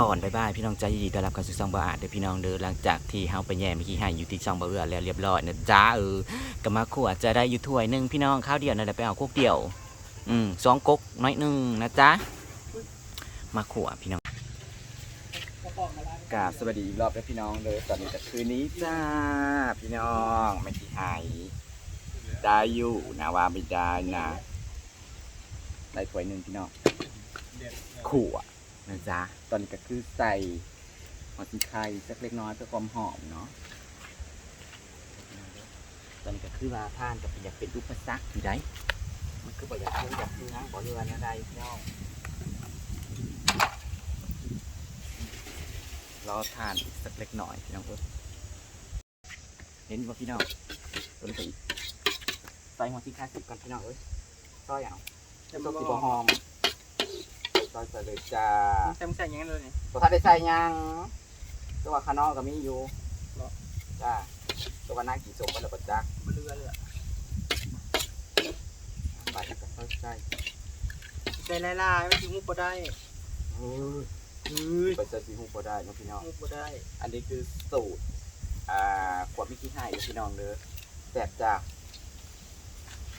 ตอนบายบายพี่น้องใจดีต้อนรับเข้าสู่ช่องบ่าวอาจเด้อพี่น้องเด้อหลังจากที่เฮาไปแย่เมื่อกี้ให้อยู่ที่ช่องบ่าวเอือแล้วเรียบร้อยนะจ้าเออก็มาขวดจะได้อยู่ถ้วยหนึงพี่น้องข้าวเดียวนั่นแหละไปเอาคกเดียว อืมสองก๊กน้อยหนึงนะจ๊ะมาขวดพี่น้องกราบสวัสดีอีกรอบแล้วพี่น้องเด้อตอนนี้ก็คืนนี้จ้าพี่น้องไม่ที่หายได้อยู่นะว่าไม่ได้นะได้ถ้วยหนึงพี่น้องขั่ นะจ๊ะ ตอนนี้ก็คือใส่หอมไข่สักเล็กน้อยเพื่อความหอมเนาะ ตอนนี้ก็คือว่าท่านกับอยากเป็นอุปสรรคอยู่ได้มันคือบ่อยากเพิ่งอยากเพิ่งนะบ่เรือนอะไรพี่น้องรอทานอีกสักเล็กน้อยพี่น้องเอ้ยเห็นว่พี่น้องตัวนี้ก็อีใส่หัวที่ค่าสิบกันพี่น้องเอ้ยซอยเอาเจ้าตัวสีบหอม ซอยใส่เลยจ้าจำใส่อยังนั้นเลยนี่ตัวทัดได้ใส่ยังตัวข้างนอกก็มีอยู่เหรอจ้าตัวว่าน่ากี่สมกันแล้วก็จักบ่เรือเลยอะบาดก็ค่อยใส่ใส่ลายๆไม่ถึงมุกบ่ได้เฮ้ยเฮ้ยไปใส่ซีฮูก็ได้เนาะพี่น้องมุกบ่ได้ อันนี้คือสูตรอ่าขวดมิกี้ให้เด้อพี่น้องเด้อแสบจ้า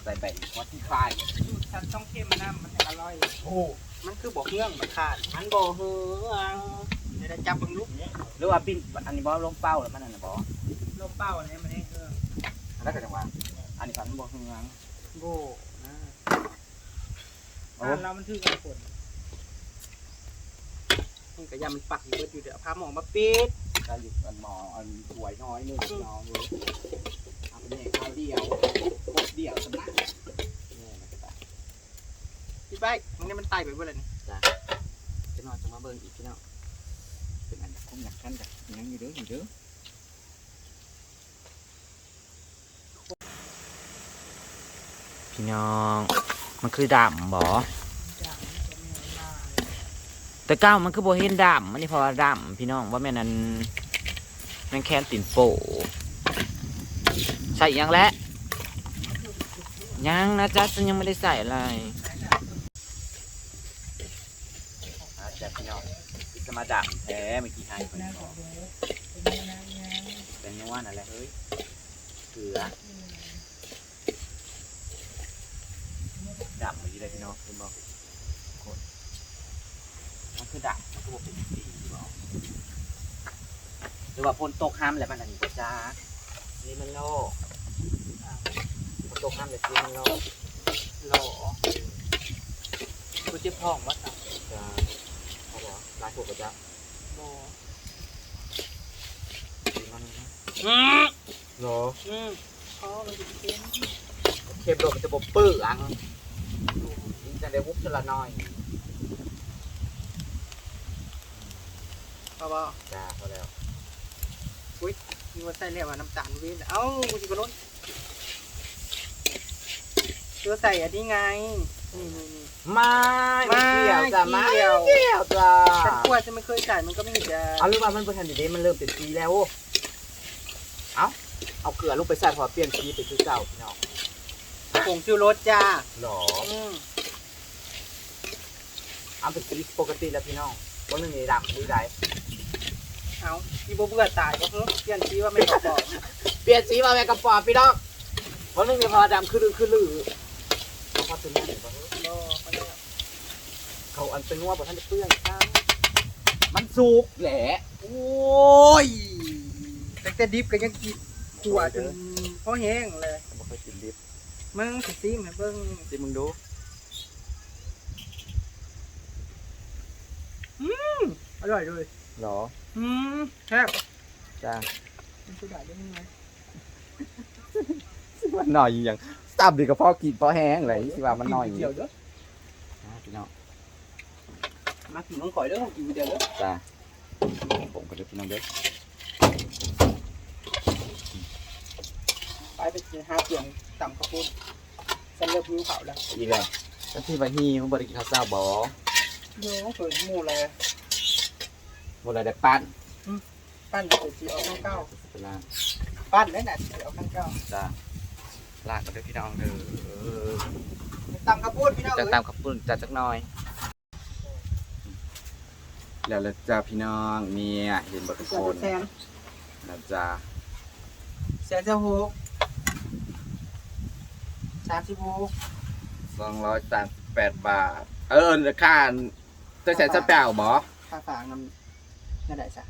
ใส่ใบมอสที่คลายสูตรฉันต้องเข้มน้ำมันจะอร่อยโอ้ มันคือบอกเงื่องมันขาดมันบ่เฮืองเดี๋ยวจะจับเบิ่งลูกหรือว่าปิ้นอันนี้บอลงเป้าแล้วมันอันนั้นบอลมเป้าอะไรมันให้เฮืองแล้วก็จังหวะอันนี้ฝันบอเฮืองโบนะโอ้บ้านเรามันถือกันฝนมันก็ยามันปักอยู่เบิดอยู่เดี๋ยวพาหมอมาปิดก็อยู่อันหมออันถวยน้อยหนึงพี่น้องเลยเอาไปเนี่ยข้าวเดียวโคตรเดียวสำนักเนี่ยมันก็ได้ ปิด ไปมันนี่มันไตไปเบิดเลยนี่จะนอนจะมาเบิ่งอีกพี่น้องเป็นอันคงอยากขั้นจากยังอยู่เด้ออยู่เด้อพี่น้อง มันคือดำบ่แต่เก้ามันคือโบเห็นดำมันนี่เพราะว่าดำพี่น้องว่าแม่นอันแม่นแค้นตินโปใส่ยังแล้วยังนะจ๊ะฉันยังไม่ได้ใส่อะไร อาจจะพี่น้อง จะมาดับแท้เมื่อกี้ให้คนนี้บอกเป็นยังว่านั่นแหละเฮ้ยเกลือดับเมื่อกี้เลยพี่น้องคุณบอกคนมันคือดับมันคือบอกเป็นสีบอกหรือว่าพนตกห้ามแหละมันอันนี้ก็จ้านี่มันโลกพนตกห้ามเลยซีมันโลกหล่อกูเจ็บท้องวะจ้า ลายถูกก็จ้าโบซีมันนะอืมโลอืมอ๋อมันจะเป็นเข็มโดดมันจะบบปื้ออังนี่จะได้วุบชละน้อยพ่อบอกจ้าพอแล้วมีว่าใส่แล้วว่าน้ำตาลเว้นเอ้ากูจะกระโดดตัวใส่อันนี้ไง นี่นี่นี่ไม่ไม่เกี่ยวจ้าเกี่ไม่ยวเกี่ยวจ้าฉันกลัวจะไม่เคยใส่มันก็ไม่จะเอาหรือว่ามันเป็นทันดีเดมันเริ่มเป็นสีแล้ว เอาเอาเกลือลูกไปใส่พอเปลี่ยนสีไปคือเก่าพี่น้องผงชูรสจ้าหรออืมเอาเป็นสีปกติแล้วพี่น้องวันนึงนี่ดำมือใดเอาพี่บ่เบื่อตายก็เพิ่งเปลี่ยนชีว่าไม่กระบอกเปลี่ยนสีมาแม่กระป๋อพี่น้องวันนึงนี่พอดำคือลือคือลือ เขาพอตัวนี้เห็นปะเฮ้ยรอไปแล้วเขาอันเป็นนัวบอกท่านจะเปื้อนจ้ามันสุกแหละโอ้ยแต่แต่ดิบก็ยังกินขวจนพอแห้งเลยผมเคยกินดิบมึงสิซิมให้เบิ่งสิมึงดูอร่อยด้วยหรออืมแซ่บจ้ามันสุดยอดได้ยังไงมันหน่อยอย่าง ตับดีกับพ่อกินพ่อแห้งเลยสิว่ามันน่อยอยู่เดียวเด้ออ่าพี่น้องมากินน้องข่อยเด้อกินเดียวเด้อจ้าผมก็จะพี่น้องเด้อไปไปกินห้าเปลืองต่ำข้าวปุ้นฉันเลิกหิวข้าวแล้วอีกแล้วแล้วที่ไปฮีผมบริกินข้าวเจ้าบอโย่เปิดหมูเลยบริได้ปั้นปั้นเปิดสีออกข้างเก้าปั้นนั่นน่ะสีออกข้างเก้าจ้า ลากกันด้วยพี่น้องเด้อต่ำข้าวปุ้นพี่น้องจะเอ้ยตามขับปุ่นจัดจักหน่อย แล้วละจ้าพี่น้องเนี่ยเห็นบทุกแสคนนแสนนะจ้าแสนจะหกสามสิบหกสองร้อยสามสิบแปดบาท เออราคาจะแสนจะแปลบอค่าฝากเงินเงินได้จ้ะ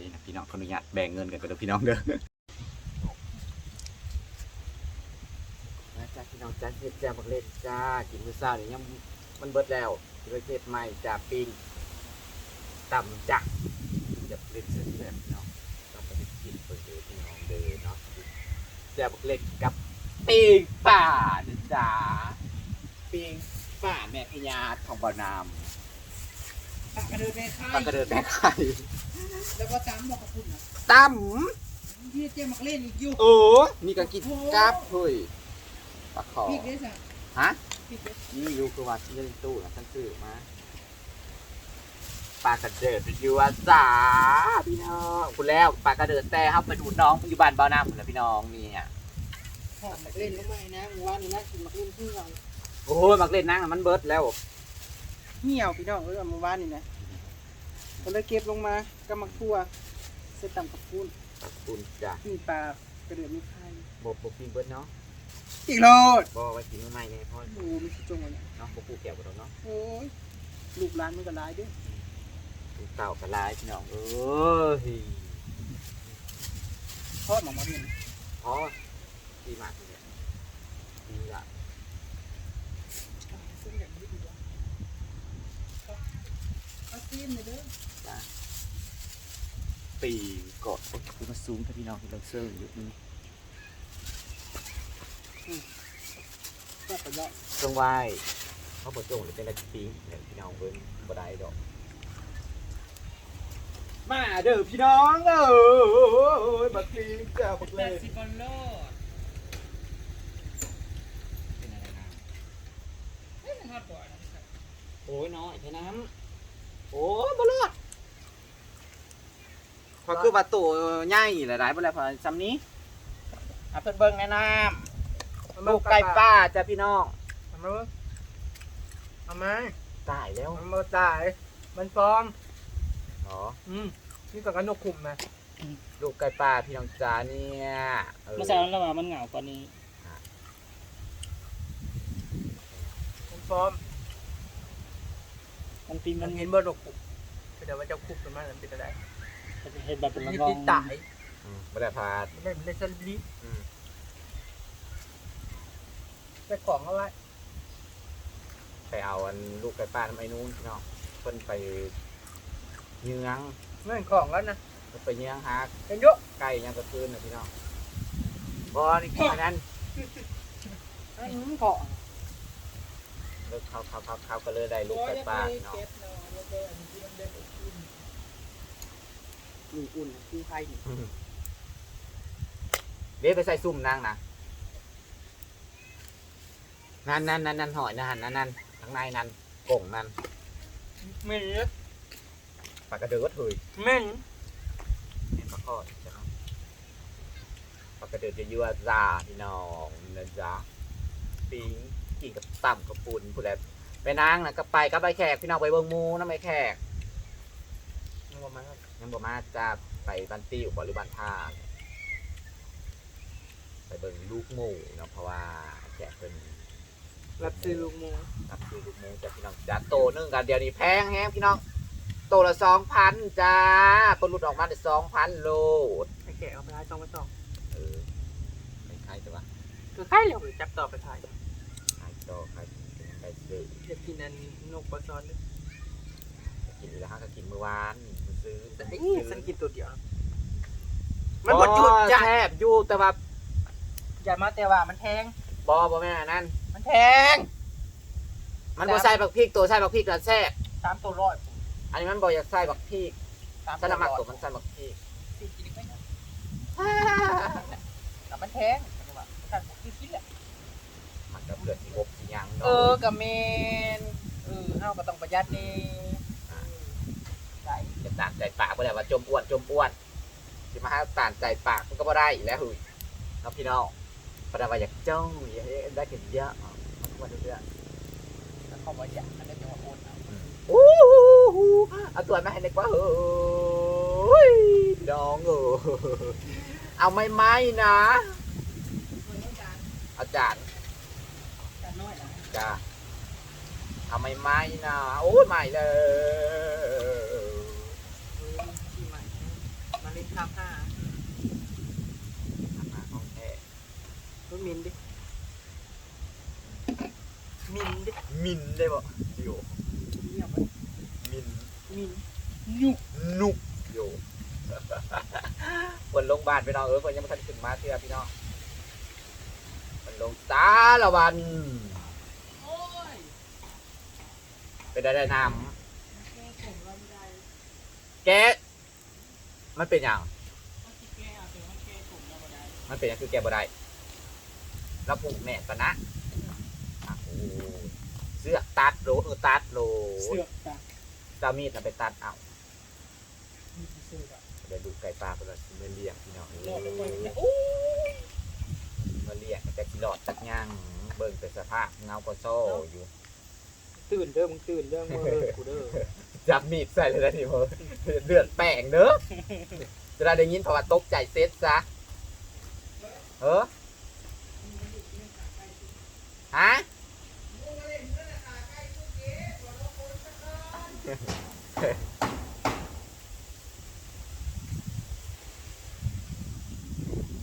นี่นะพี่น้องขออนุญาตแบ่งเงินกันไปเด้อพี่น้องเด้อนะจ้า พี่น้องจ้าเฮ็ดแจ่วบักเล่นจ้ากินมื้อเช้านี่ยังมันเบิดแล้วสิไปเฮ็ดใหม่จ้าปิ้งต่ำจักจะเล่นเสร็จแล้วพี่น้องต้องไปกินเปิดเด้อพี่น้องเด้อเนาะแจ่วบักเล่นกับปิ้งป่านะจ้าปิ้งป่าแม่พญาของบ่อนามปากกระเดินแม่ค่าปลากระเดิดแม่ไข่แล้วก็ตามบอกกับคุณนะตั้มพี่เจ๊มักเล่นอีกอยู่โอ้นี่ก็กินกราบเฮ้ย ปลาขอพี่เด้จ้ะฮะพี่เด้นี่อยู่คือว่าที่เล่นตู้นะฉันซื้อมาปลากระเดิดอยู่ว่าจ้าพี่น้องคุณแล้วปลากระเดิดแต่ครับไปดูน้องอยู่บ้านเบ้าน้ำคุณแล้วพี่น้องนี่อะหอมมักเล่นก็ไม่นะเมื่อวานนี่นะกินมักเล่นเพื่อนโอ้ยมักเล่นนั่งอะมันเบิดแล้วเหี่ยวพี่น้องเออเมื่อวานนี่นะก็เลยเก็บลงมาก็มักทั่วเสร็จต่ำกับคุณขอบคุณจ้ะกินปลากระเดือไม่คายบบบบกินเบิดเนาะ อีกโลดบไว้กินมื้อใหม่ไงพ่อโอ้ไม่คิดจงเลยเนี่ยเนาะบปูแก้วกับเราเนาะโอ้ยลูกหลานมันก็ร้ายเด้วยลูกเต่ากระลายพี่น้องเออเฮ้ยทอดหมอมาเห็นอ๋อดีมากเลยดีละซึ่งอย่างนี้ดีกว่าเอาซีมเลยเด้อปีกดโอ้ยคือมาซูมถ้าพี่น้องที่เราเซอร์อยู่นี่ ก็ประหยัดเครื่องไหว้เขาบอกโจงหรือเป็นอะไรปีเนี่ยพี่น้องเบิ้งบ่ได้ดอกมาเด้อพี่น้องเอ้ยบักปีเจ้าบักแปเลดยสิบบอลโลดเป็นอะไรนะเอ้ยมันฮอตกว่านะครับโอ้ยน้อยแค่น้ำโอ้ยบ่รอดพอคือว่าตัวใหญ่หลายๆบ่แล้วพอซ้ำนี้อะเพิ่นเบิ่งแนะนำ ลูกไก่ป้าจ้ะพี่น้องเอามาเบิ่งเอามาตายแล้วมันมาตาย มันปลอมอ๋ออืมนี่กับกันนกขุมนะลูกไก่ป้าพี่น้องจ๋าเนี่ยเออเมื่อเช้าเราว่ามันเหงากว่านี้มันปลอมมันปีมัมันนเห็นเบอร์นกขุมเดี๋ยวว่าเจ้าขุมเป็นมันมันเป็นอะไรเห็นแบบเป็นมันละกอติงดตายอืมบ่ได้พาดมันได้มันได้สลิปอืม ไปของเอาไว้ไปเอาอันลูกไก่ป้าน้ำไอ้นู้นพี่น้องเพิ่นไปเยื้องเงื่อนของแล้วนะเพิ่นไปเยื้องหาเป็นเยอะไก่ยังกระคืนนะพี่น้องบ่นี่อันนั้นอันนี้ของเลิกเขาเขาเขาเขาก็เลยได้ลูกไก่ป้าพี่น้องมีอุ่นคือไพ่นี่อืมเดี๋ยวไปใส่ซุ่มนางนะ นั่นนั่นนั่นนั่นหอยนั่นนั่นนั่นข้างในนั่นกล่งนั่นเหม็นเยอะปากกระเดือดเฮ้ยเหม็นเห็นปลาข้อใช่ไหมปากกระเดือดจะยั่วซาพี่น้องนะจ๊ะปิงกินกับต่ำกับปุ่นผู้ใดไปนางนะก็ไปก็ไปแขกพี่น้องไปเบิ่งหมูนะไปแขกมันประมาณนั้นยังบ่มาจะไปบันตี้อุปหรือบันท่าไปเบิ่งลูกหมูเนาะเพราะว่าแขกเป็น รับซื้อลูกหมูรับซื้อลูกหมูจากพี่น้องจ้าโตหนึงกันเดียวนี้แพงแฮงพี่น้องโตละสองพันจ้าปนหลุดออกมาได้สองพันโลให้แกะเอาไปท้ายต้องไปต้องเออไม่ใครแต่ว่าคือไข่เหลวหรือจับต่อไปท้ายขายต่อขายเป็นไปซื้ออยากกินอันนกปลาซอนด้วยกินอยู่แล้วฮะก็กินเมื่อวานมันซื้อแต่นี่ฉันกินตัวเดียวมันหมดจุดจ้ะแทบอยู่แต่ว่าอย่ามาแต่ว่ามันแพงบอบอแม่นอันนั่น มันแพง มันบ่ใส่บักพริกตัวใส่บักพริกแล้วแซ่บสามตัวร้อยอันนี้มันบอกอยากใส่บักพริกสามสลัมักตัวมันใส่บักพริกกินกินอีกไหมนะแต่มันแพงแต่ว่าการคือกินแหละมันก็เกิดที่อบที่ยังเออกับเมนเออเฮาก็ต้องประหยัดนี่ใส่จะตานใจปากบ่ได้ว่าจมอ้วนจมอ้วนสิมาหาตานใจปากมันก็บ่ได้อีกแล้วเฮ้ยเนาะพี่น้อง ปะว่าอยากจ้องอยากให้ได้กันเยอะมันว่าเรื่อยแล้วเขาบอกอยากอันนี้จะว่าโอนเอาๆอู้หูหูเอาตัวมาให้ในกว่าเฮ้ยน้องเออเอาไม่ไม้นะอาจารย์กันน้อยนะจ้าเอาไม่ไม้นะโอ้ยไม่เลย ที่ใหม่มาเล่นข้าวผ้า ของแท้ รถมินดิมินดิมินได้บ่โยเงียบไปมินมินยุกนุกโยคนลงบ้านพี่น้องเออคนยังไม่ทันขึ้นมาเชื่อพี่น้องคนลงสารวันโอ้ยเป็นได้ได้น้แกผมลำไยำแกะมันเป็นอย่างมันสิแกเอาแต่ว่าแกผมลำไยมันเป็นอย่างคือแกบ่ได้ แล้วผูกแม่ปะนะอะโอ้เสื้อตัดโลเออตัดโลเสือกตาเจ้ามีดน่ะไปตัดเอามีเสือกอะเดี๋ยวดูไก่ปลาไปเลยมาเลี้ยงพี่น้องเอ้ยรอดแล้วไปเนี่ยมาเลี้ยงแต่กิหลอดตักย่างเบิ่งเป็นสภาพเงาก็โซ่อยู่ ตื่นเด้อมึงตื่นเด้อมึงเด้อกูเด้อจับมีดใส่เลยนะนี่เพิ่นเดือดแป้งเด้อจะได้ได้ยินเพราะว่าตกใจเซ็ตซะเออ ฮะ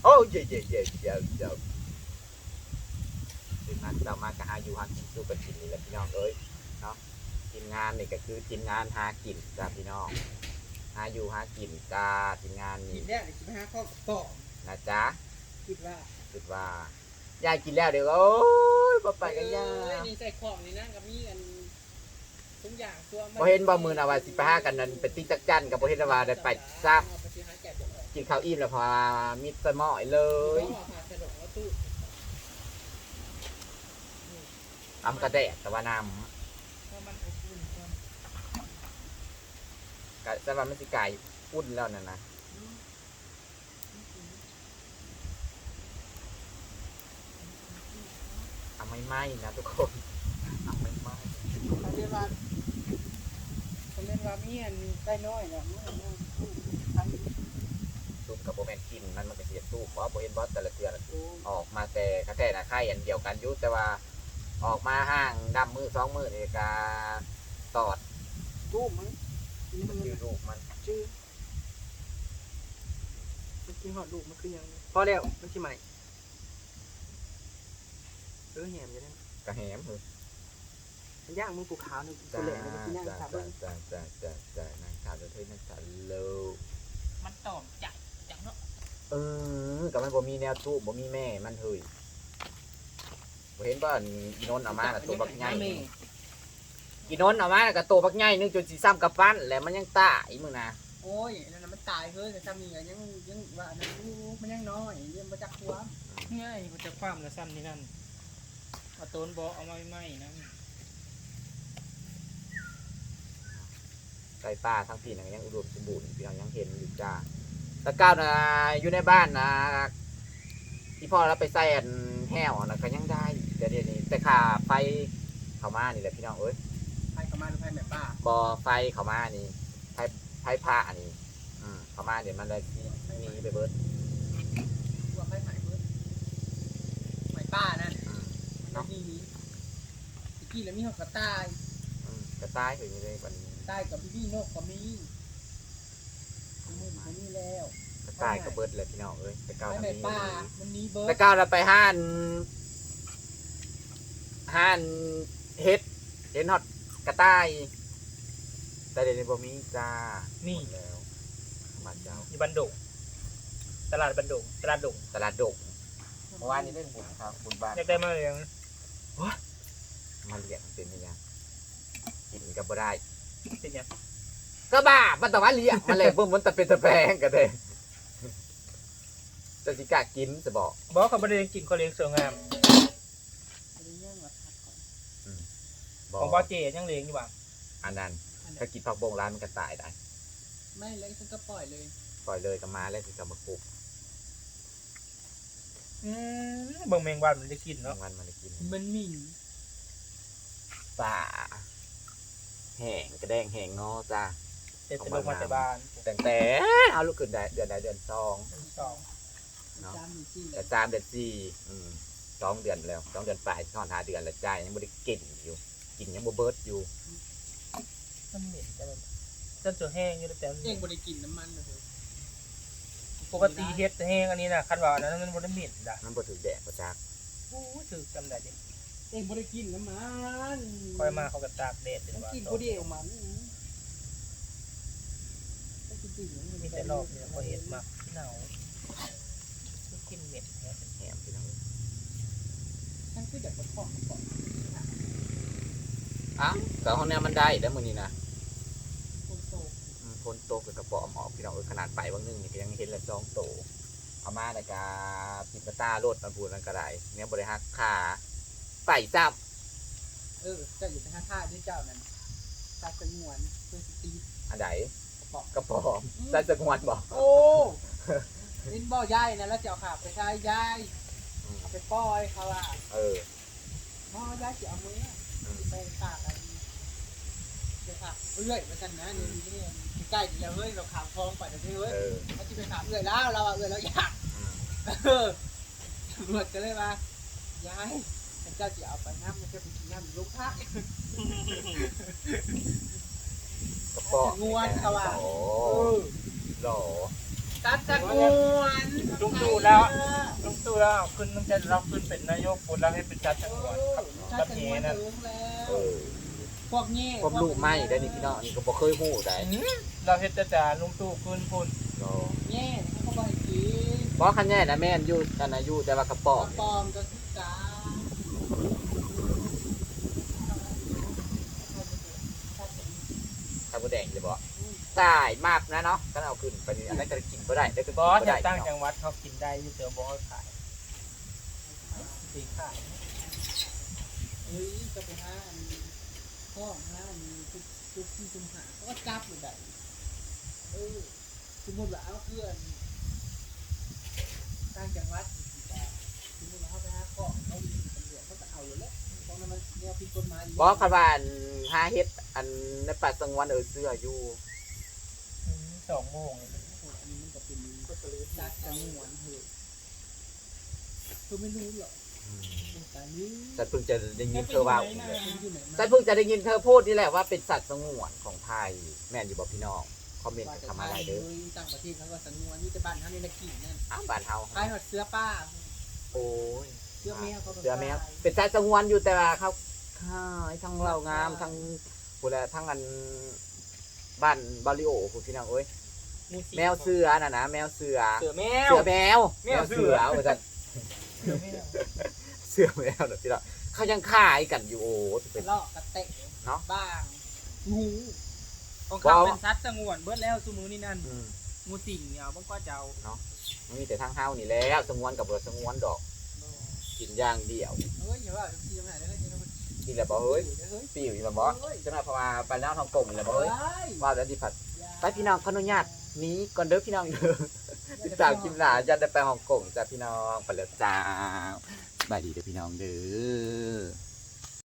โอ้ยเย่เย่เย่เย่เย่ทีมงานเรามากะหาอยู่หากินสู้กันกินนี่แหละพี่น้องเอ้ยเนาะทีมงานนี่ก็คือทีมงานหากินจ้าพี่น้องหาอยู่หากินจ้าทีมงานกินี่นแล้วเดี๋ยวจะไปหาข้าวกรอบนะจ๊ะคิดว่าคิดว่ายายกินแล้วเดี๋ยวโอ้ย บ่ไปกันยาเอ้นี่ใส่ของนี่นั่งกับมีกันทุกอย่างตัวบ่เห็นบ่มือนะว่าสิไปหากันนั่นไปติ๊กจักจันกับบ่เห็นว่าได้ไปซับเอาไปสิหาแกะบ่ได้กินข้าวอิ่มแล้วพอมิดสมอยเลเฮ้ยยหาสะดวกแล้วตู้น้ำกระแดดแต่ว่าน้เพราะมันอบอุ่นก่อนำกะแต่ว่ามันสิไก่อุ่นแล้วนั่นนะเอา ไม่ไหม้นะทุกคนเอาไม่ไหม้เขาเรียกว่าเขาเรียกว่าเมียนได้น้อยนะเมื่อเมื่อตู้ใช้ซุปกับโบแมนกินมันมันก็เสียตู้เพราะบ่เห็นบอสแต่ละเทือน่ะตู้ออกมาแต่กระแทกนะไข่อันเดียวกันอยุแต่ว่า ออกมาห้างดำมือสองมือนี่กาตอดตู้มั้งนี่มัมันนชื่อลูกมันชื่อมันกินหอดลูกมันคือยังพอแล้วมันชิใหม่เออแหมจะได้กระแหมเหรอมันย่างมึงกูขาวนึงกูจ้าแหล่เลยมันกินย่างจ้าขาวจ้าเบิ้งจ้าจ้าจ้าจ้านางสาวเธอนั่งสาวโลมันตอบใจจังเนาะเออกับมันบ่มีแนวตู้บ่มีแม่มันเฮ้ยบ่เห็นบ่อีนนท์เอามาน่ะตัวบักใหญ่อีนนท์เอามาน่ะก็ตัวบักใหญ่นึงจนสิซ้ำกับปั้นแล้วมันยังตายมึงนะโอ้ยนั่นน่ะมันตายเฮ้ยแต่ถ้ามีอะยังยังว่านั่นลูกมันยังน้อยยังมาจากหัวง่ายมันจะความละซ้ำนี่นั่น เอาต้นบอเอามาไหม้นะไก่ป้าทั้งพี่น่ะยังอุดมสมบูรณ์พี่น้องยังเห็นอยู่จ้าแตะก้าวน่ะอยู่ในบ้านนะที่พ่อเราไปใส่อันแห้วน่ะก็ยังได้เดี๋ยวเดี๋ยวนี้แต่ค่าไฟเข้ามานี่แหละพี่น้องเอ้ยไพ่กับมาหรือไพ่แม่ป้าบอไฟเข้ามานี่ไฟไฟผ้านี่อืมเข้ามาเดี๋ยวมันเลยหนีไปเบิด ตัวไพ่ใหม่เบิดใหม่ป้านะ อืม น้องนี่ตะกี้แล้วมีหอกกระต่ายอืมกระต่ายถึงเลยวันนี้ตายกับพี่พี่นกก็มีมือมันนี่แล้วกระต่ายก็เบิดเลยพี่น้องเอ้ยแต่ก้าวไพ่ทำแม่นี้ป้ามันนี้เบิร์แต่ดก้าวเราไปห้านห้านเฮ็ดเห็นฮอตกระต่ายแต่เดี๋ยวนี้บ่มีจ้านี่ หมดแล้วมาเจ้าอยู่บันดงตลาดบันดงตลาดดงตลาดดกเมื่อวานนี้เล่นบุญครับบุญบ้านอยากได้มาเลยง มาเลี้ยงเป็นยังกินกับบ่ได้เป็นยังก็บ้ามันแต่ว่าเลี้ยงมันเลยเบิ่มมันตะเป็นตะแพงกันเลยจะสิกล้ากินจะบอกบอกเขาไม่ได้กินเขาเลี้ยงเสืองามอันนี้ยังมาทักก่อนบอของกบอเจยังเลี้ยงอยู่บ้างอันนั้นอันถ้านี้กินผักบงร้านมันก็ตายได้ ไม่แล้วฉันก็ปล่อยเลย ปล่อยเลยกับมาแล้วสิกับมาปลูก อืมเบิ่งแมงวันมันจะกินบาเนาะงวันมันได้กินมันมีป่าแห้งกระแดงแห้งงอจ้าเด็ดเป็นลูกมาแต่บ้านแต่แต่เอาลูกขึ้นได้เดือนใดเดือนสองสองเนาะจานหนึ่งซี่เลแต่ยสามเดือนสี่อืมสองเดือนแล้วสองเดือนปลายทอนหาเดือนแล้วจ่ายยังไม่ได้กินอยู่ กินยังบ่เบิดอยู่มันเหม็นจังเลยจนจะแห้งอยู่แต่มันเหเอม็งนบริกินน้ำมันเลย ปกติเฮ็ดแห้งอันนี้นะคันว่าอันนั้นมันบ่ได้เหม็นด่ะมันบ่ถือแดดประจักโอ้ถือจำได้ดิเองบริกินน้ำมันค่อยมาเขาก็ตากแดดเป็นมันว่ากินผู้เดียวมันไม่กินจริงมีแต่รอบนี้เขาเฮ็ดมากหนาวคือกินเหม็นแท้แหมพี่น้องฉันคืออยากมาทอดก่อนอ้าวแต่ห้องเนี้ยมันได้แล้วมื้อนี้นะคนโตอืมฝ นตกกับกระป๋อมออกพี่น้องเออขนาดไปบางนึงนี่ก็ยังเห็นละสองโตเอามาในกาปิดประตารถมันพูดนั่นก็ได้เนี่ยบริหักขาไปจับเออเจ้าอยู่ในท่าท่าด้วยเจ้านั่นตาสงวนเพื่อสตีอันไหนบอกกระป๋อมใส่สงวนบอกโอ้ลินบ่อยายนะแล้วเจ้าขาไปใช้ยายอืมเอาไปป้อยเขาว่าเออพ่อยายจะเอามือไปฝากอะไรไปฝากเรื่อยมากันนะนี่นี่ ใกล้ๆแล้วเฮ้ยเราขามคลองไปเดี๋ยวนี้เฮ้ยเออเขาจะไปถามเอื่อยแล้วเราอะเอื่อยแล้วอยากอืมเออตำรวจก็เลยว่ายายฉันเจ้าจะเอาไปน้ำมันจะไปกินน้ำลูกพักกระป๋อมงวนเขาว่าโอ้หล่อตัดตะงวนลุงตู่แล้วลุงตู่แล้วเอาขึ้นตั้งแต่เราขึ้นเป็นนายกคนแล้วให้เป็นจัดจังหวัดครับตักัดบตะเฮงวนนั่นถึงแล้วเออ พวกนี้ผมลูกไหม้ได้นี่พี่น้องนี่ก็บ่เคยหู้ได้เราเฮ็ดแต่แต่ลุงตู่ขึ้นพุ่นหล่อแง่เขาก็บอกให้กินบ่คันแน่นะแม่นอยู่กันนะอยู่แต่ว่ากระป๋อมปลอมก็คือจ้าข้าวหมูแดงจะบอกสายมากนะเนาะก็เอาขึ้นไปนี่อันนั้นก็กินบ่ได้ได้ก็บกินอสบ่จะได้ตั้งพี่น้จัองงหวัดเขากินได้อยู่เจอบอสขายสีขายเฮ้ยก็ไปหาอัน ข้องหาอันทุกทุกที่ทุกหาเขาก็จับอยู่ได้เออสมมติว่าเอาเพื่อนต่างจังหวัดสมมติว่าเขาไปหาข้องเขาอยู่ตำรวจเขาจะเอาอยู่แล้วเพราะนั้นมันแนวผิดกฎหมายอยู่บอกคันว่าอันหาเฮ็ดอันในป่าสงวนเออเสื้ออยู่อืมสองโมงเลยอันนี้มันก็เป็นก็จะเลยจัดจังหวนเหอะคือไม่รู้หรอก แต่นี้แต่เพิ่งจะได้ยินเธอว่าเป็นอยู่ไหนมาแต่เพิ่งจะได้ยินเธอพูดนี่แหละว่าเป็นสัตว์สงวนของไทย แม่นอยู่บอกพี่น้องคอมเมนต์ทำอะไรเด้อต่างประเทศเขาก็สังวนนี่จะบ้านเขาในละกี่นั่นอ้าวบ้านเฮาคล้ายหอดเสื้อป้า โอ้ยเสื้อแมวเขาก็เสือแมวเป็นสัตว์สงวนอยู่แต่ว่าเขาค่ายทั้งเรางามทั้งพูดแล้วทั้งอันบ้านบาริโอพูดพี่น้องเอ้ยแมวเสือน่ะนะแมวเสือเสือแมวเสือแมวแมวเสือว่าซั่นเสือแมว เสือแมวเนาะพี่น้องเขายังขายกันอยู่โอ้จะเป็เป็นนลอกกระเตะเนาะบ้างงูของเขาเป็นซัดสงวนเบิดแล้วซุมือนี่นั่นอืมงูสิงเนี่ยบางก็จะเอามีแต่ทางเฮานี่แหล้วสงวนกับบ่สงวนดอก กินอย่างเดียวเฮ้ยอย่าว่าทีมไหนเลยเฮ้ยกินแล้วบ่เฮ้ยเฮ้ยปิ้วอีกแล้วบ่จังได๋เพราะว่าไปแล้วทองกลมนี่แหล้วบ่เฮ้ยเฮ้ยว่าแล้วดิผัดไปพี่น้องขออนุญาตห นี้ก่อนเด้อพี่น้องเด้อติดตามคลิปหน้าจะได้ไปฮ่องกงจ้าพี่น้องไปแล้วจ้าสบายดีเด้อพี่น้องเด้อ